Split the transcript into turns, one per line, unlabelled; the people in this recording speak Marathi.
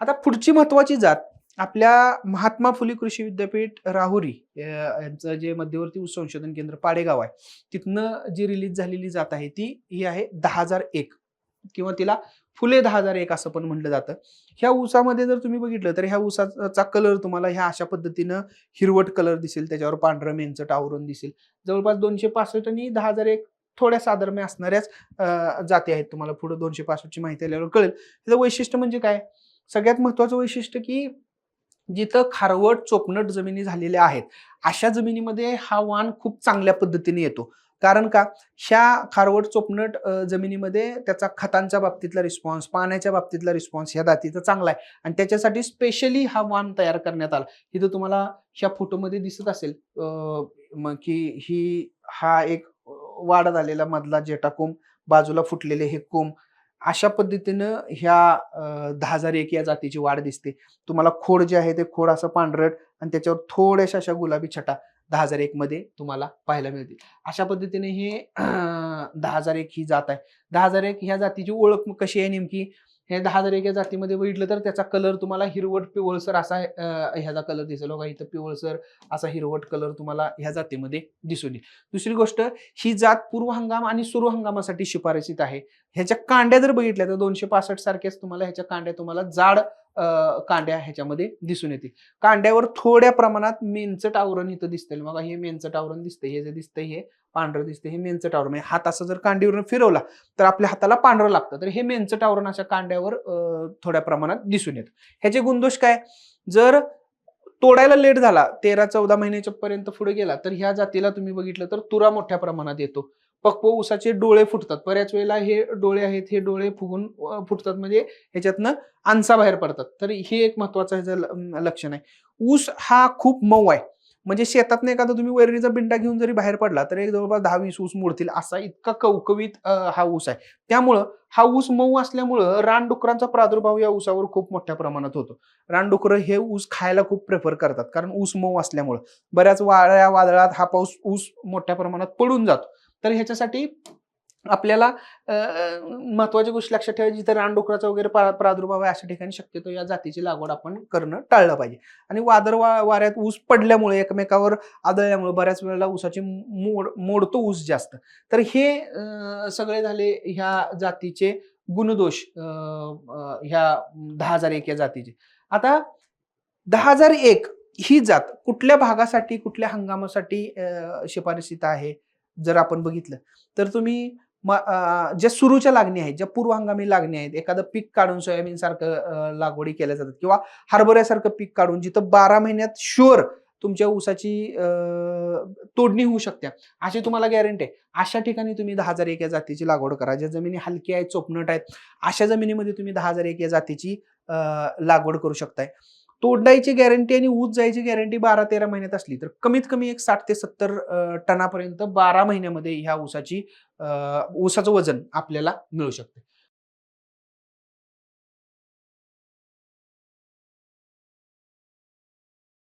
आता पुढची महत्वाची जात आपल्या महात्मा फुले कृषी विद्यापीठ राहुरी यांचं जे मध्यवर्ती ऊस संशोधन केंद्र पाडेगाव आहे तिथनं जी रिलीज झालेली जात आहे ती ही आहे दहा हजार एक. किंवा तिला फुले दहा हजार एक असं पण म्हटलं जातं. ह्या ऊसामध्ये जर तुम्ही बघितलं तर ह्या ऊसाचा कलर तुम्हाला ह्या अशा पद्धतीनं हिरवट कलर दिसेल त्याच्यावर पांढरं मेंचट आवरण दिसेल. जवळपास दोनशे पासष्ट आणि दहा हजार एक थोड्या साधर्म्य असणाऱ्याच जाती आहेत तुम्हाला पुढे दोनशे पासष्टची माहिती आल्यावर कळेल. त्याचं वैशिष्ट्य म्हणजे काय? सगळ्यात महत्वाचं वैशिष्ट्य की जिथं खारवट चोपनट जमिनी झालेल्या आहेत अशा जमिनीमध्ये हा वाण खूप चांगल्या पद्धतीने येतो. कारण का? ह्या खारवट चोपनट जमिनीमध्ये त्याचा खतांच्या बाबतीतला रिस्पॉन्स पाण्याच्या बाबतीतला रिस्पॉन्स ह्या जातीचा चांगला आहे. आणि त्याच्यासाठी स्पेशली हा वाण तयार करण्यात आला. इथं तुम्हाला ह्या फोटोमध्ये दिसत असेल मग की ही हा एक वाढ झालेला मधला जेटा कोंब बाजूला फुटलेले हे कोंब अशा पद्धतीनं ह्या दहा हजार एक या जातीची वाढ दिसते. तुम्हाला खोड जे आहे ते खोड असं पांढरट आणि त्याच्यावर थोड्याशा अशा गुलाबी छटा दहा हजार एक मध्ये तुम्हाला पाहायला मिळतील. अशा पद्धतीने हे दहा हजार एक ही जात आहे. दहा हजार एक ह्या जातीची ओळख कशी आहे नेमकी? हे दहा हजार एका जातीमध्ये बघितलं तर त्याचा कलर तुम्हाला हिरवट पिवळसर असा ह्याचा कलर दिसेल. बघा इथं पिवळसर असा हिरवट कलर तुम्हाला ह्या जातीमध्ये दिसून येईल. दुसरी गोष्ट ही जात पूर्व हंगाम आणि सुरू हंगामासाठी शिफारसीत आहे. ह्याच्या कांड्या जर बघितल्या तर दोनशे पासष्ट सारख्याच तुम्हाला ह्याच्या कांड्या तुम्हाला जाड कांड्या ह्याच्यामध्ये दिसून येते कांड्यावर थोड्या प्रमाणात मेनचट आवरण इथं दिसतं मग हे मेनचट आवरण दिसतं हे जे दिसतं हे पांढरं दिसतं हे मेनचट आवरण. म्हणजे हात असं जर कांडीवरून फिरवला तर आपल्या हाताला पांढरं लागतं. तर हे मेनचट आवरण अशा कांड्यावर अं, थोड्या प्रमाणात दिसून येतं. ह्याचे गुणदोष काय? जर तोडायला लेट झाला तेरा चौदा महिन्याच्या पर्यंत पुढे गेला तर ह्या जातीला तुम्ही बघितलं तर तुरा मोठ्या प्रमाणात येतो. पक्व ऊसाचे डोळे फुटतात. बऱ्याच वेळेला हे डोळे आहेत हे डोळे फुगून फुटतात. म्हणजे ह्याच्यातनं आंसा बाहेर पडतात. तर हे एक महत्वाचं ह्याचं लक्षण आहे. ऊस हा खूप मऊ आहे. म्हणजे शेतात नाही एखादा तुम्ही वैरणीचा बिंडा घेऊन जरी बाहेर पडला तर एक जवळपास दहा वीस ऊस मोडतील. असा इतका कवकवीत हा ऊस आहे. त्यामुळं हा ऊस मऊ असल्यामुळं रानडुकरांचा प्रादुर्भाव या ऊसावर खूप मोठ्या प्रमाणात होतो. रानडुकरं हे ऊस खायला खूप प्रेफर करतात. कारण ऊस मऊ असल्यामुळं. बऱ्याच वाळ्या वादळात हा पाऊस ऊस मोठ्या प्रमाणात पडून जातो. तर ह्याच्यासाठी आपल्याला महत्वाची गोष्ट लक्षात ठेवायची जिथे रानडुकराचा वगैरे प्रा- प्रादुर्भाव आहे अशा ठिकाणी शक्यतो या जातीची लागवड आपण करणं टाळलं पाहिजे. आणि वादळ वा वाऱ्यात ऊस पडल्यामुळे एकमेकावर आदळल्यामुळे बऱ्याच वेळेला ऊसाची मोड मोडतो ऊस जास्त. तर हे सगळे झाले ह्या जातीचे गुणदोष ह्या दहा हजार एक या जातीचे. आता दहा हजार एक ही जात कुठल्या भागासाठी कुठल्या हंगामासाठी शिफारसीत आहे? जर आपण बघितलं तर तुम्ही ज्या सुरूच्या लागणी आहेत ज्या पूर्व हंगामी लागणी आहेत एखादं पीक काढून सोयाबीन सारखं लागवडी केल्या जातात किंवा हरभऱ्यासारखं पीक काढून जिथं बारा महिन्यात शुअर तुमच्या ऊसाची तोडणी होऊ शकते. अशी तुम्हाला गॅरंटी आहे. अशा ठिकाणी तुम्ही दहा हजार एक या जातीची लागवड करा. ज्या जमिनी हलक्या आहेत चोपनट आहेत अशा जमिनीमध्ये तुम्ही दहा हजार एक या जातीची लागवड करू शकताय. तोडायची गॅरंटी आणि ऊस जायची गॅरंटी बारा तेरा महिन्यात असली तर कमीत कमी एक साठ ते सत्तर टनापर्यंत बारा महिन्यामध्ये ह्या ऊसाची ऊसाचं वजन आपल्याला मिळू शकते.